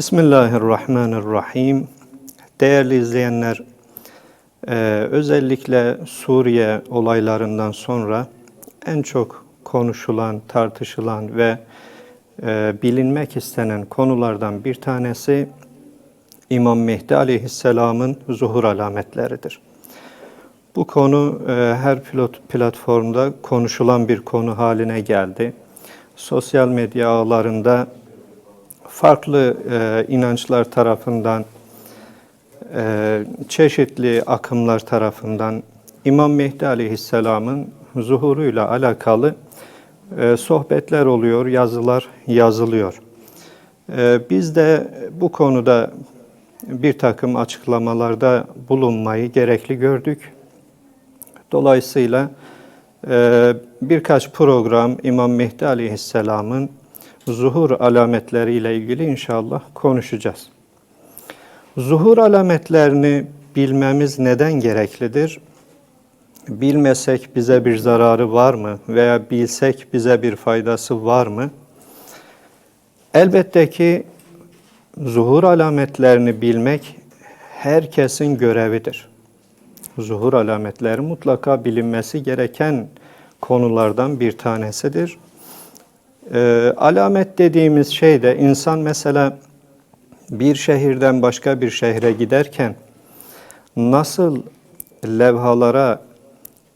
Bismillahirrahmanirrahim. Değerli izleyenler, e, özellikle Suriye olaylarından sonra en çok konuşulan, tartışılan ve e, bilinmek istenen konulardan bir tanesi İmam Mehdi Aleyhisselam'ın zuhur alametleridir. Bu konu e, her pilot platformda konuşulan bir konu haline geldi. Sosyal medya ağlarında farklı e, inançlar tarafından, e, çeşitli akımlar tarafından İmam Mehdi Aleyhisselam'ın zuhuruyla alakalı sohbetler oluyor, yazılar yazılıyor. Biz de bu konuda bir takım açıklamalarda bulunmayı gerekli gördük. Dolayısıyla e, birkaç program İmam Mehdi Aleyhisselam'ın zuhur alametleriyle ilgili inşallah konuşacağız. Zuhur alametlerini bilmemiz neden gereklidir? Bilmesek bize bir zararı var mı veya bilsek bize bir faydası var mı? Elbette ki zuhur alametlerini bilmek herkesin görevidir. Zuhur alametleri mutlaka bilinmesi gereken konulardan bir tanesidir. E, alamet dediğimiz şey de insan mesela bir şehirden başka bir şehre giderken nasıl levhalara,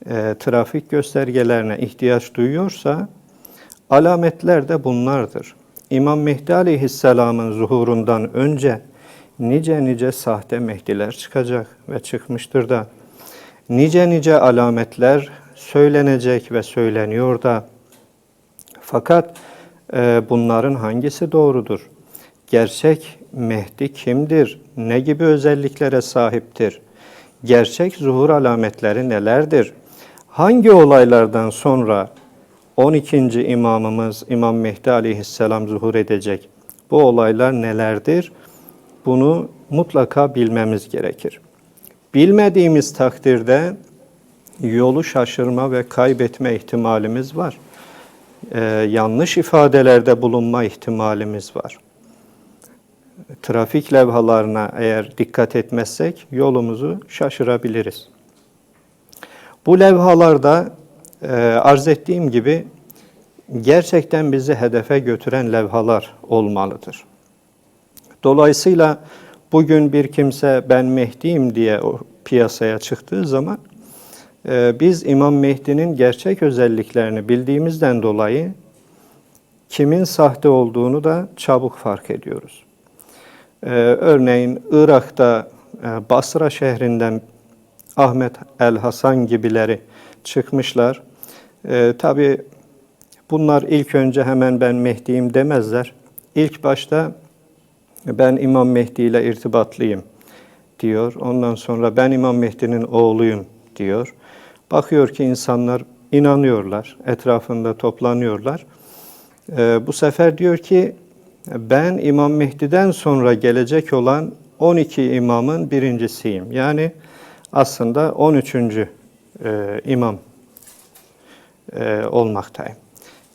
e, trafik göstergelerine ihtiyaç duyuyorsa alametler de bunlardır. İmam Mehdi Aleyhisselam'ın zuhurundan önce nice nice sahte Mehdiler çıkacak ve çıkmıştır da nice nice alametler söylenecek ve söyleniyor da fakat e, bunların hangisi doğrudur? Gerçek Mehdi kimdir? Ne gibi özelliklere sahiptir? Gerçek zuhur alametleri nelerdir? Hangi olaylardan sonra 12. imamımız İmam Mehdi aleyhisselam zuhur edecek? Bu olaylar nelerdir? Bunu mutlaka bilmemiz gerekir. Bilmediğimiz takdirde yolu şaşırma ve kaybetme ihtimalimiz var e, yanlış ifadelerde bulunma ihtimalimiz var. Trafik levhalarına eğer dikkat etmezsek yolumuzu şaşırabiliriz. Bu levhalarda e, arz ettiğim gibi gerçekten bizi hedefe götüren levhalar olmalıdır. Dolayısıyla bugün bir kimse ben Mehdi'yim diye o piyasaya çıktığı zaman ee, biz İmam Mehdi'nin gerçek özelliklerini bildiğimizden dolayı kimin sahte olduğunu da çabuk fark ediyoruz. Ee, örneğin Irak'ta e, Basra şehrinden Ahmet el Hasan gibileri çıkmışlar. E, Tabi bunlar ilk önce hemen ben Mehdi'yim demezler. İlk başta ben İmam Mehdi ile irtibatlıyım diyor. Ondan sonra ben İmam Mehdi'nin oğluyum diyor. Bakıyor ki insanlar inanıyorlar, etrafında toplanıyorlar. Ee, bu sefer diyor ki ben İmam Mehdi'den sonra gelecek olan 12 imamın birincisiyim. Yani aslında 13. E, imam e, olmaktayım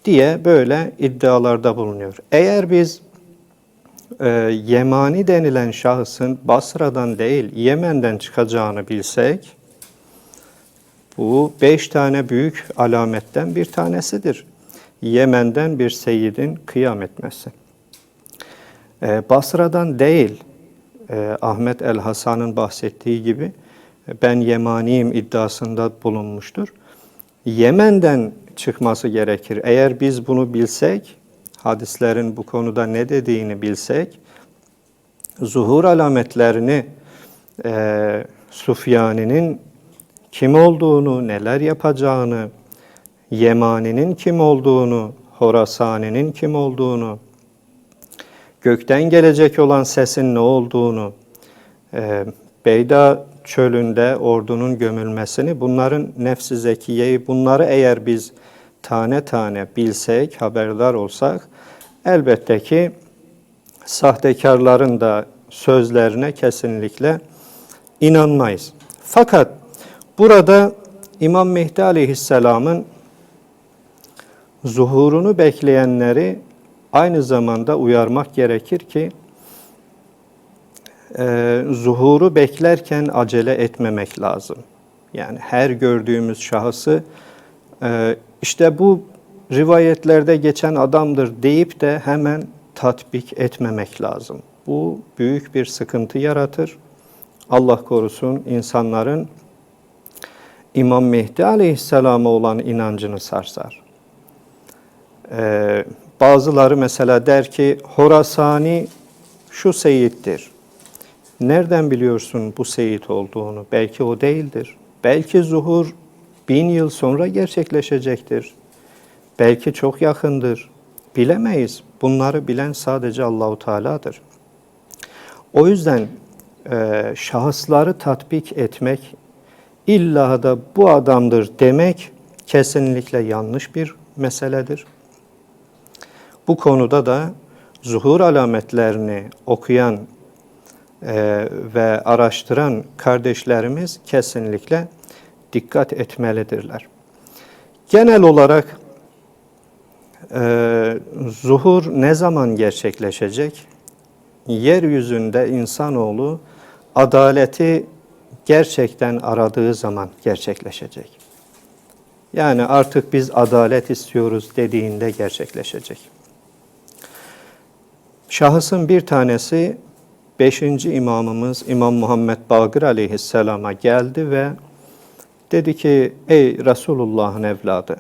diye böyle iddialarda bulunuyor. Eğer biz e, Yemani denilen şahısın Basra'dan değil Yemen'den çıkacağını bilsek, bu beş tane büyük alametten bir tanesidir. Yemen'den bir seyidin kıyam etmesi. Ee, Basra'dan değil, e, Ahmet el Hasan'ın bahsettiği gibi ben Yemaniyim iddiasında bulunmuştur. Yemen'den çıkması gerekir. Eğer biz bunu bilsek, hadislerin bu konuda ne dediğini bilsek, zuhur alametlerini e, Sufyani'nin kim olduğunu, neler yapacağını, Yemani'nin kim olduğunu, Horasani'nin kim olduğunu, gökten gelecek olan sesin ne olduğunu, e, Beyda çölünde ordunun gömülmesini, bunların nefsi zekiyeyi, bunları eğer biz tane tane bilsek, haberdar olsak, elbette ki sahtekarların da sözlerine kesinlikle inanmayız. Fakat burada İmam Mehdi Aleyhisselam'ın zuhurunu bekleyenleri aynı zamanda uyarmak gerekir ki e, zuhuru beklerken acele etmemek lazım. Yani her gördüğümüz şahısı e, işte bu rivayetlerde geçen adamdır deyip de hemen tatbik etmemek lazım. Bu büyük bir sıkıntı yaratır. Allah korusun insanların İmam Mehdi Aleyhisselam'a olan inancını sarsar. Ee, bazıları mesela der ki Horasani şu seyittir. Nereden biliyorsun bu seyit olduğunu? Belki o değildir. Belki zuhur bin yıl sonra gerçekleşecektir. Belki çok yakındır. Bilemeyiz. Bunları bilen sadece Allahu Teala'dır. O yüzden e, şahısları tatbik etmek, illa da bu adamdır demek kesinlikle yanlış bir meseledir. Bu konuda da zuhur alametlerini okuyan e, ve araştıran kardeşlerimiz kesinlikle dikkat etmelidirler. Genel olarak e, zuhur ne zaman gerçekleşecek? Yeryüzünde insanoğlu adaleti gerçekten aradığı zaman gerçekleşecek. Yani artık biz adalet istiyoruz dediğinde gerçekleşecek. Şahısın bir tanesi 5. imamımız İmam Muhammed Bagır aleyhisselama geldi ve dedi ki ey Resulullah'ın evladı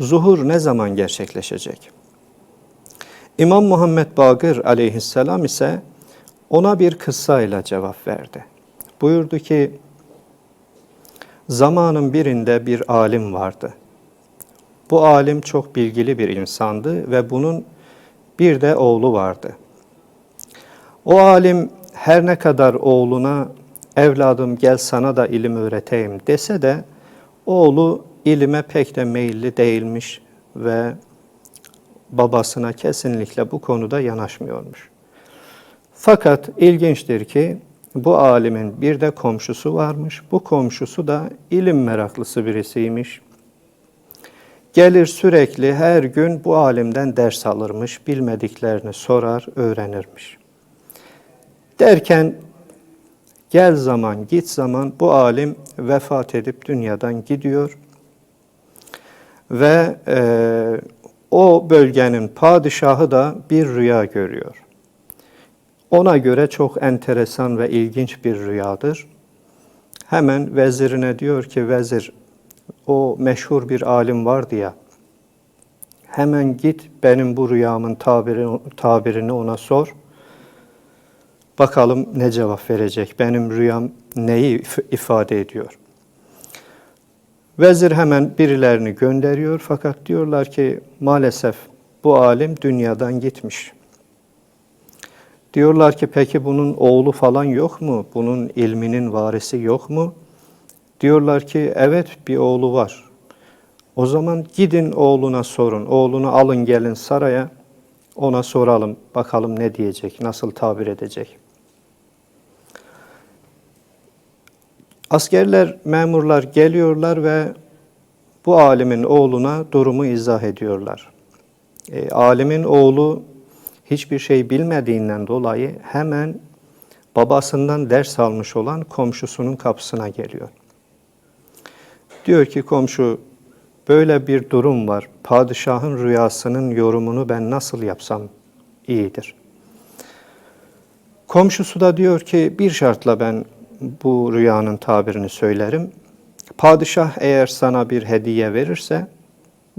zuhur ne zaman gerçekleşecek? İmam Muhammed Bagır aleyhisselam ise ona bir kıssayla cevap verdi. Buyurdu ki zamanın birinde bir alim vardı. Bu alim çok bilgili bir insandı ve bunun bir de oğlu vardı. O alim her ne kadar oğluna evladım gel sana da ilim öğreteyim dese de oğlu ilime pek de meyilli değilmiş ve babasına kesinlikle bu konuda yanaşmıyormuş. Fakat ilginçtir ki bu alimin bir de komşusu varmış. Bu komşusu da ilim meraklısı birisiymiş. Gelir sürekli her gün bu alimden ders alırmış, bilmediklerini sorar, öğrenirmiş. Derken gel zaman git zaman bu alim vefat edip dünyadan gidiyor ve e, o bölgenin padişahı da bir rüya görüyor. Ona göre çok enteresan ve ilginç bir rüyadır. Hemen vezirine diyor ki vezir o meşhur bir alim vardı ya hemen git benim bu rüyamın tabirini, tabirini ona sor. Bakalım ne cevap verecek. Benim rüyam neyi ifade ediyor? Vezir hemen birilerini gönderiyor fakat diyorlar ki maalesef bu alim dünyadan gitmiş. Diyorlar ki peki bunun oğlu falan yok mu? Bunun ilminin varisi yok mu? Diyorlar ki evet bir oğlu var. O zaman gidin oğluna sorun. Oğlunu alın gelin saraya. Ona soralım. Bakalım ne diyecek, nasıl tabir edecek. Askerler, memurlar geliyorlar ve bu alimin oğluna durumu izah ediyorlar. E, alimin oğlu hiçbir şey bilmediğinden dolayı hemen babasından ders almış olan komşusunun kapısına geliyor. Diyor ki komşu böyle bir durum var. Padişahın rüyasının yorumunu ben nasıl yapsam iyidir. Komşusu da diyor ki bir şartla ben bu rüyanın tabirini söylerim. Padişah eğer sana bir hediye verirse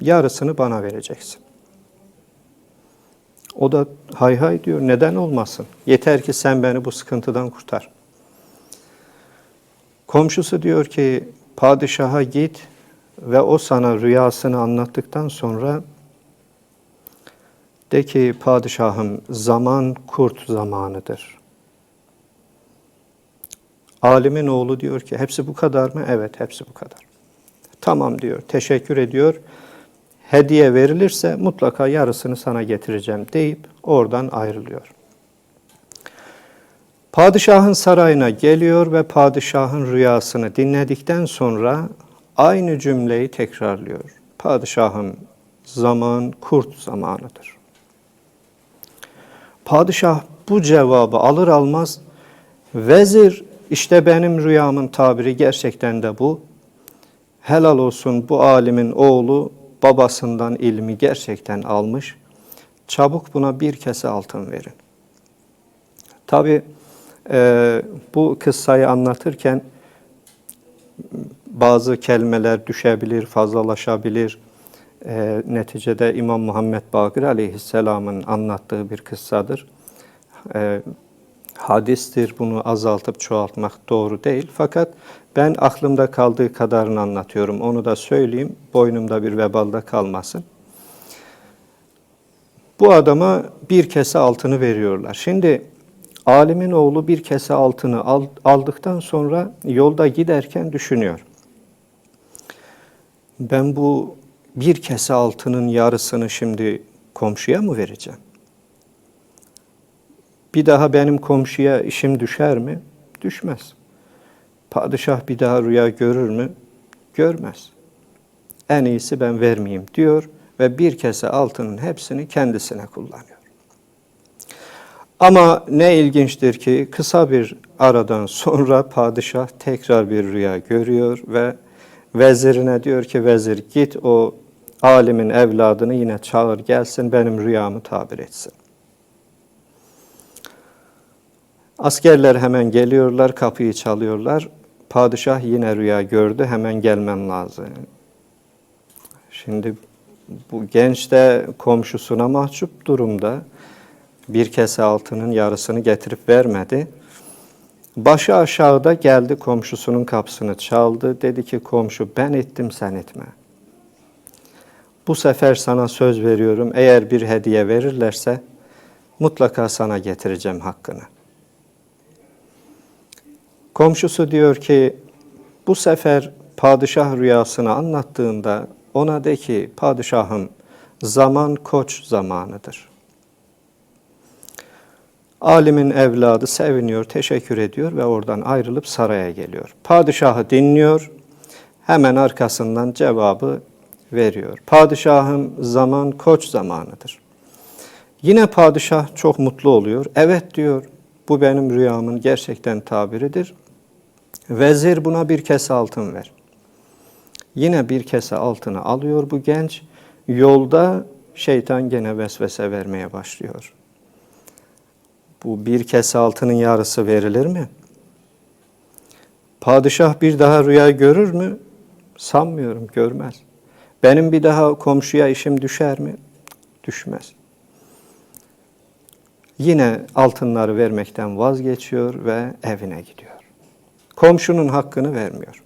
yarısını bana vereceksin. O da hay hay diyor neden olmasın? Yeter ki sen beni bu sıkıntıdan kurtar. Komşusu diyor ki padişaha git ve o sana rüyasını anlattıktan sonra de ki padişahım zaman kurt zamanıdır. Alimin oğlu diyor ki hepsi bu kadar mı? Evet hepsi bu kadar. Tamam diyor teşekkür ediyor hediye verilirse mutlaka yarısını sana getireceğim deyip oradan ayrılıyor. Padişahın sarayına geliyor ve padişahın rüyasını dinledikten sonra aynı cümleyi tekrarlıyor. Padişahım zaman kurt zamanıdır. Padişah bu cevabı alır almaz vezir işte benim rüyamın tabiri gerçekten de bu. Helal olsun bu alimin oğlu babasından ilmi gerçekten almış. Çabuk buna bir kese altın verin. Tabi e, bu kıssayı anlatırken bazı kelimeler düşebilir, fazlalaşabilir. E, neticede İmam Muhammed Bakır Aleyhisselam'ın anlattığı bir kıssadır. E, hadistir, bunu azaltıp çoğaltmak doğru değil. Fakat ben aklımda kaldığı kadarını anlatıyorum. Onu da söyleyeyim, boynumda bir vebalda kalmasın. Bu adama bir kese altını veriyorlar. Şimdi alimin oğlu bir kese altını aldıktan sonra yolda giderken düşünüyor. Ben bu bir kese altının yarısını şimdi komşuya mı vereceğim? Bir daha benim komşuya işim düşer mi? Düşmez. Padişah bir daha rüya görür mü? Görmez. En iyisi ben vermeyeyim diyor ve bir kese altının hepsini kendisine kullanıyor. Ama ne ilginçtir ki kısa bir aradan sonra padişah tekrar bir rüya görüyor ve vezirine diyor ki vezir git o alimin evladını yine çağır gelsin benim rüyamı tabir etsin. Askerler hemen geliyorlar, kapıyı çalıyorlar. Padişah yine rüya gördü, hemen gelmen lazım. Şimdi bu genç de komşusuna mahcup durumda. Bir kese altının yarısını getirip vermedi. Başı aşağıda geldi komşusunun kapısını çaldı. Dedi ki komşu ben ettim sen etme. Bu sefer sana söz veriyorum eğer bir hediye verirlerse mutlaka sana getireceğim hakkını. Komşusu diyor ki bu sefer padişah rüyasını anlattığında ona de ki padişahım zaman koç zamanıdır. Alimin evladı seviniyor, teşekkür ediyor ve oradan ayrılıp saraya geliyor. Padişahı dinliyor, hemen arkasından cevabı veriyor. Padişahım zaman koç zamanıdır. Yine padişah çok mutlu oluyor. Evet diyor, bu benim rüyamın gerçekten tabiridir. Vezir buna bir kese altın ver. Yine bir kese altını alıyor bu genç. Yolda şeytan gene vesvese vermeye başlıyor. Bu bir kese altının yarısı verilir mi? Padişah bir daha rüya görür mü? Sanmıyorum, görmez. Benim bir daha komşuya işim düşer mi? Düşmez. Yine altınları vermekten vazgeçiyor ve evine gidiyor. Komşunun hakkını vermiyor.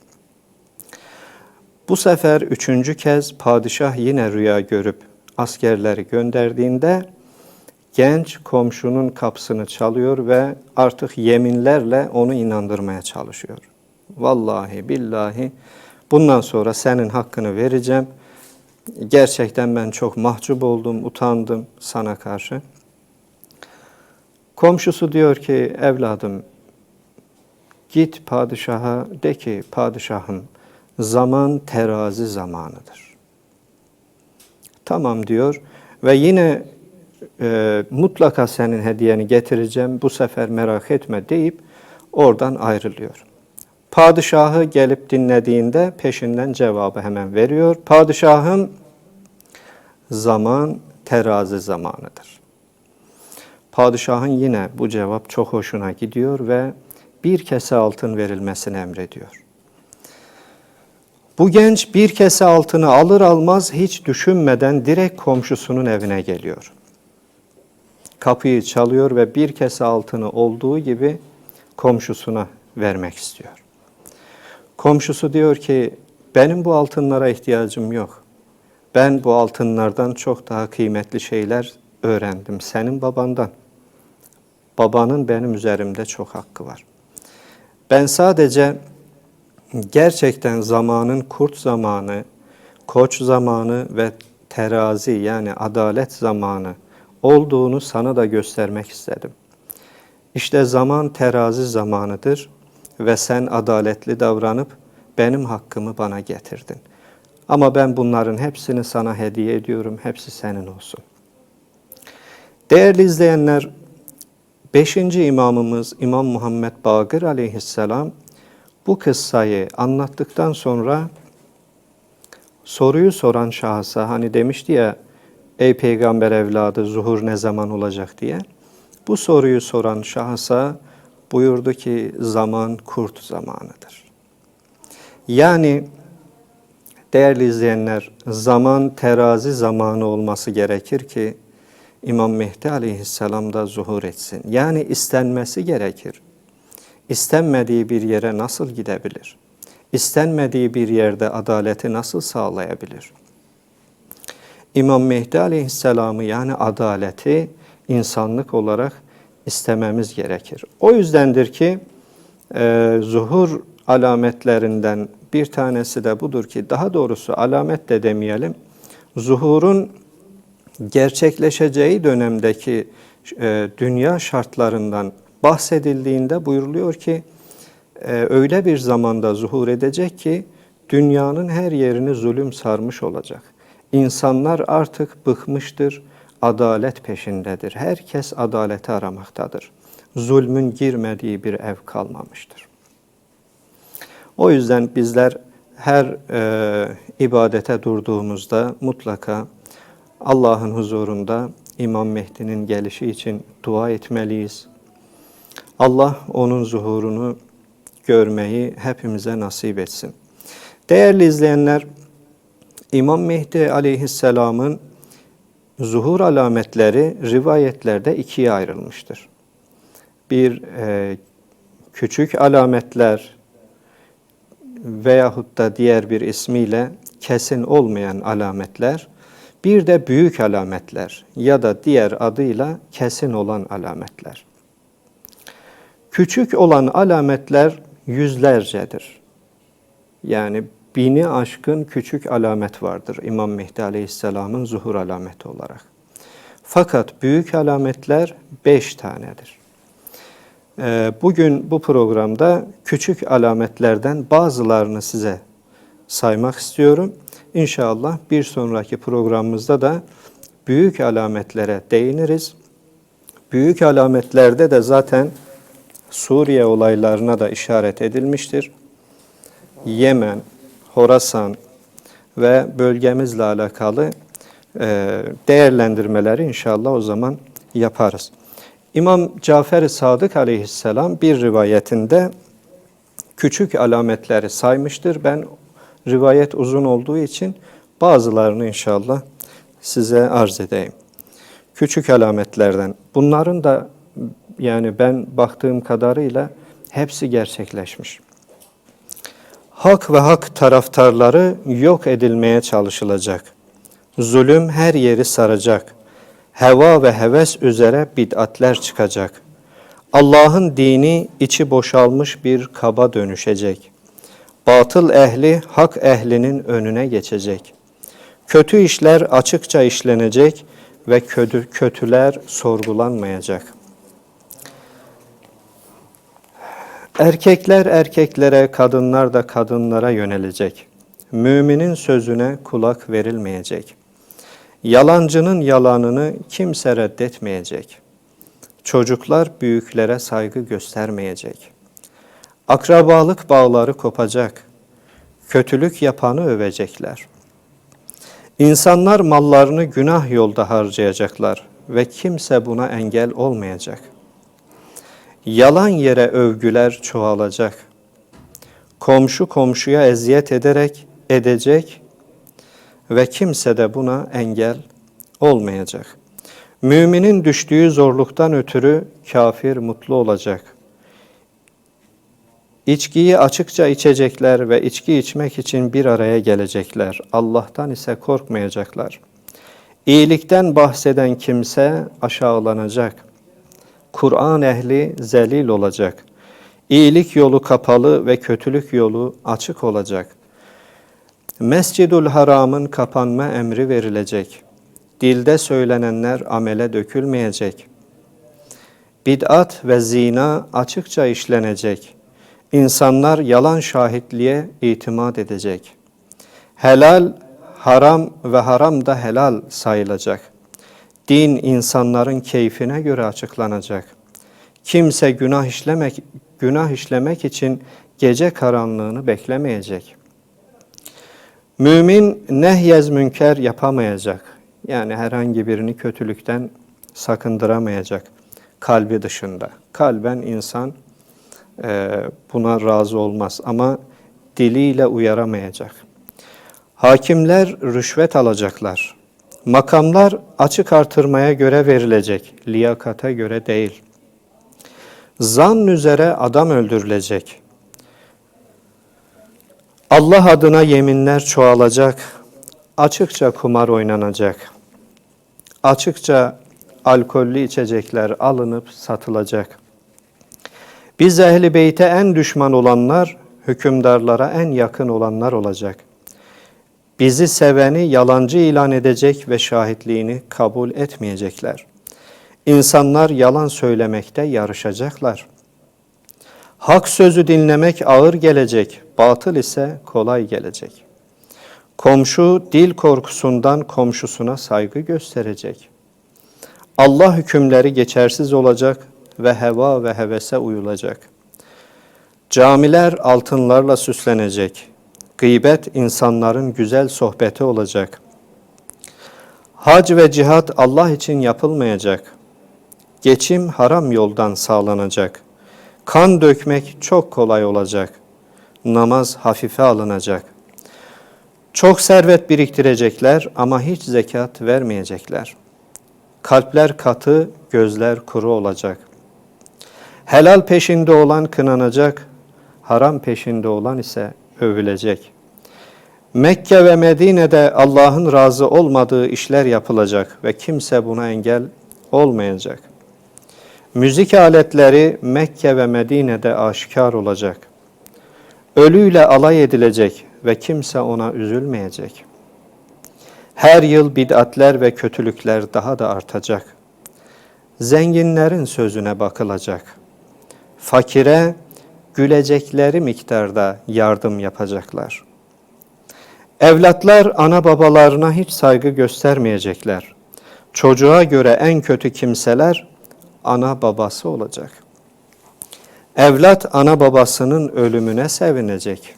Bu sefer üçüncü kez padişah yine rüya görüp askerleri gönderdiğinde genç komşunun kapısını çalıyor ve artık yeminlerle onu inandırmaya çalışıyor. Vallahi billahi bundan sonra senin hakkını vereceğim. Gerçekten ben çok mahcup oldum, utandım sana karşı. Komşusu diyor ki evladım git padişaha de ki padişahım zaman terazi zamanıdır. Tamam diyor ve yine e, mutlaka senin hediyeni getireceğim bu sefer merak etme deyip oradan ayrılıyor. Padişahı gelip dinlediğinde peşinden cevabı hemen veriyor. Padişahım zaman terazi zamanıdır. Padişahın yine bu cevap çok hoşuna gidiyor ve bir kese altın verilmesini emrediyor. Bu genç bir kese altını alır almaz hiç düşünmeden direkt komşusunun evine geliyor. Kapıyı çalıyor ve bir kese altını olduğu gibi komşusuna vermek istiyor. Komşusu diyor ki benim bu altınlara ihtiyacım yok. Ben bu altınlardan çok daha kıymetli şeyler öğrendim senin babandan. Babanın benim üzerimde çok hakkı var. Ben sadece gerçekten zamanın kurt zamanı, koç zamanı ve terazi yani adalet zamanı olduğunu sana da göstermek istedim. İşte zaman terazi zamanıdır ve sen adaletli davranıp benim hakkımı bana getirdin. Ama ben bunların hepsini sana hediye ediyorum. Hepsi senin olsun. Değerli izleyenler, beşinci imamımız İmam Muhammed Bagır aleyhisselam bu kıssayı anlattıktan sonra soruyu soran şahsa hani demişti ya ey peygamber evladı zuhur ne zaman olacak diye. Bu soruyu soran şahsa buyurdu ki zaman kurt zamanıdır. Yani değerli izleyenler zaman terazi zamanı olması gerekir ki İmam Mehdi aleyhisselam da zuhur etsin. Yani istenmesi gerekir. İstenmediği bir yere nasıl gidebilir? İstenmediği bir yerde adaleti nasıl sağlayabilir? İmam Mehdi aleyhisselamı yani adaleti insanlık olarak istememiz gerekir. O yüzdendir ki e, zuhur alametlerinden bir tanesi de budur ki daha doğrusu alamet de demeyelim. Zuhurun gerçekleşeceği dönemdeki e, dünya şartlarından bahsedildiğinde buyuruluyor ki e, öyle bir zamanda zuhur edecek ki dünyanın her yerini zulüm sarmış olacak. İnsanlar artık bıkmıştır, adalet peşindedir. Herkes adaleti aramaktadır. Zulmün girmediği bir ev kalmamıştır. O yüzden bizler her e, ibadete durduğumuzda mutlaka Allah'ın huzurunda İmam Mehdi'nin gelişi için dua etmeliyiz. Allah onun zuhurunu görmeyi hepimize nasip etsin. Değerli izleyenler, İmam Mehdi aleyhisselamın zuhur alametleri rivayetlerde ikiye ayrılmıştır. Bir e, küçük alametler veyahut da diğer bir ismiyle kesin olmayan alametler, bir de büyük alametler ya da diğer adıyla kesin olan alametler. Küçük olan alametler yüzlercedir. Yani bini aşkın küçük alamet vardır İmam Mehdi Aleyhisselam'ın zuhur alameti olarak. Fakat büyük alametler beş tanedir. Ee, bugün bu programda küçük alametlerden bazılarını size saymak istiyorum. İnşallah bir sonraki programımızda da büyük alametlere değiniriz. Büyük alametlerde de zaten Suriye olaylarına da işaret edilmiştir. Yemen, Horasan ve bölgemizle alakalı e, değerlendirmeleri inşallah o zaman yaparız. İmam Cafer-i Sadık aleyhisselam bir rivayetinde küçük alametleri saymıştır. Ben rivayet uzun olduğu için bazılarını inşallah size arz edeyim. Küçük alametlerden. Bunların da yani ben baktığım kadarıyla hepsi gerçekleşmiş. Hak ve hak taraftarları yok edilmeye çalışılacak. Zulüm her yeri saracak. Heva ve heves üzere bid'atler çıkacak. Allah'ın dini içi boşalmış bir kaba dönüşecek. Batıl ehli hak ehlinin önüne geçecek. Kötü işler açıkça işlenecek ve kötü, kötüler sorgulanmayacak.'' Erkekler erkeklere, kadınlar da kadınlara yönelecek. Müminin sözüne kulak verilmeyecek. Yalancının yalanını kimse reddetmeyecek. Çocuklar büyüklere saygı göstermeyecek. Akrabalık bağları kopacak. Kötülük yapanı övecekler. İnsanlar mallarını günah yolda harcayacaklar ve kimse buna engel olmayacak.'' yalan yere övgüler çoğalacak. Komşu komşuya eziyet ederek edecek ve kimse de buna engel olmayacak. Müminin düştüğü zorluktan ötürü kafir mutlu olacak. İçkiyi açıkça içecekler ve içki içmek için bir araya gelecekler. Allah'tan ise korkmayacaklar. İyilikten bahseden kimse aşağılanacak. Kur'an ehli zelil olacak. İyilik yolu kapalı ve kötülük yolu açık olacak. Mescidül Haram'ın kapanma emri verilecek. Dilde söylenenler amele dökülmeyecek. Bid'at ve zina açıkça işlenecek. İnsanlar yalan şahitliğe itimat edecek. Helal haram ve haram da helal sayılacak. Din insanların keyfine göre açıklanacak. Kimse günah işlemek günah işlemek için gece karanlığını beklemeyecek. Mümin nehyez münker yapamayacak. Yani herhangi birini kötülükten sakındıramayacak kalbi dışında. Kalben insan buna razı olmaz ama diliyle uyaramayacak. Hakimler rüşvet alacaklar. Makamlar açık artırmaya göre verilecek, liyakata göre değil. Zan üzere adam öldürülecek. Allah adına yeminler çoğalacak. Açıkça kumar oynanacak. Açıkça alkollü içecekler alınıp satılacak. Biz ehli beyte en düşman olanlar, hükümdarlara en yakın olanlar olacak. Bizi seveni yalancı ilan edecek ve şahitliğini kabul etmeyecekler. İnsanlar yalan söylemekte yarışacaklar. Hak sözü dinlemek ağır gelecek, batıl ise kolay gelecek. Komşu dil korkusundan komşusuna saygı gösterecek. Allah hükümleri geçersiz olacak ve heva ve hevese uyulacak. Camiler altınlarla süslenecek. Gıybet insanların güzel sohbeti olacak. Hac ve cihat Allah için yapılmayacak. Geçim haram yoldan sağlanacak. Kan dökmek çok kolay olacak. Namaz hafife alınacak. Çok servet biriktirecekler ama hiç zekat vermeyecekler. Kalpler katı, gözler kuru olacak. Helal peşinde olan kınanacak, haram peşinde olan ise övülecek. Mekke ve Medine'de Allah'ın razı olmadığı işler yapılacak ve kimse buna engel olmayacak. Müzik aletleri Mekke ve Medine'de aşikar olacak. Ölüyle alay edilecek ve kimse ona üzülmeyecek. Her yıl bid'atler ve kötülükler daha da artacak. Zenginlerin sözüne bakılacak. Fakire gülecekleri miktarda yardım yapacaklar. Evlatlar ana babalarına hiç saygı göstermeyecekler. Çocuğa göre en kötü kimseler ana babası olacak. Evlat ana babasının ölümüne sevinecek.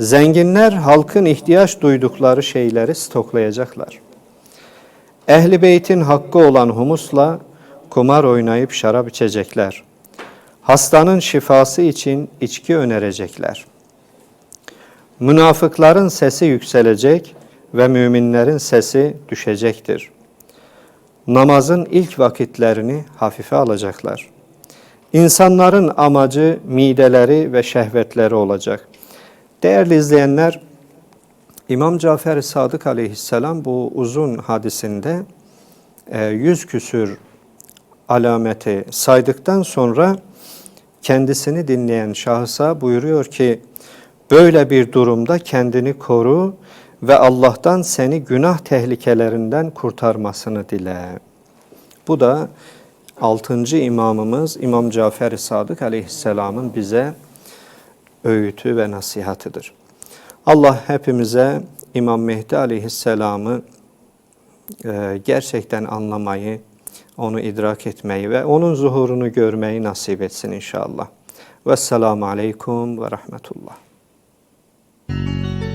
Zenginler halkın ihtiyaç duydukları şeyleri stoklayacaklar. Ehli beytin hakkı olan humusla kumar oynayıp şarap içecekler. Hastanın şifası için içki önerecekler. Münafıkların sesi yükselecek ve müminlerin sesi düşecektir. Namazın ilk vakitlerini hafife alacaklar. İnsanların amacı mideleri ve şehvetleri olacak. Değerli izleyenler, İmam Cafer Sadık aleyhisselam bu uzun hadisinde e, yüz küsür alameti saydıktan sonra kendisini dinleyen şahsa buyuruyor ki böyle bir durumda kendini koru ve Allah'tan seni günah tehlikelerinden kurtarmasını dile. Bu da 6. imamımız İmam Cafer Sadık aleyhisselamın bize öğütü ve nasihatıdır. Allah hepimize İmam Mehdi aleyhisselamı e, gerçekten anlamayı, onu idrak etmeyi ve onun zuhurunu görmeyi nasip etsin inşallah. Vesselamu Aleyküm ve Rahmetullah. Müzik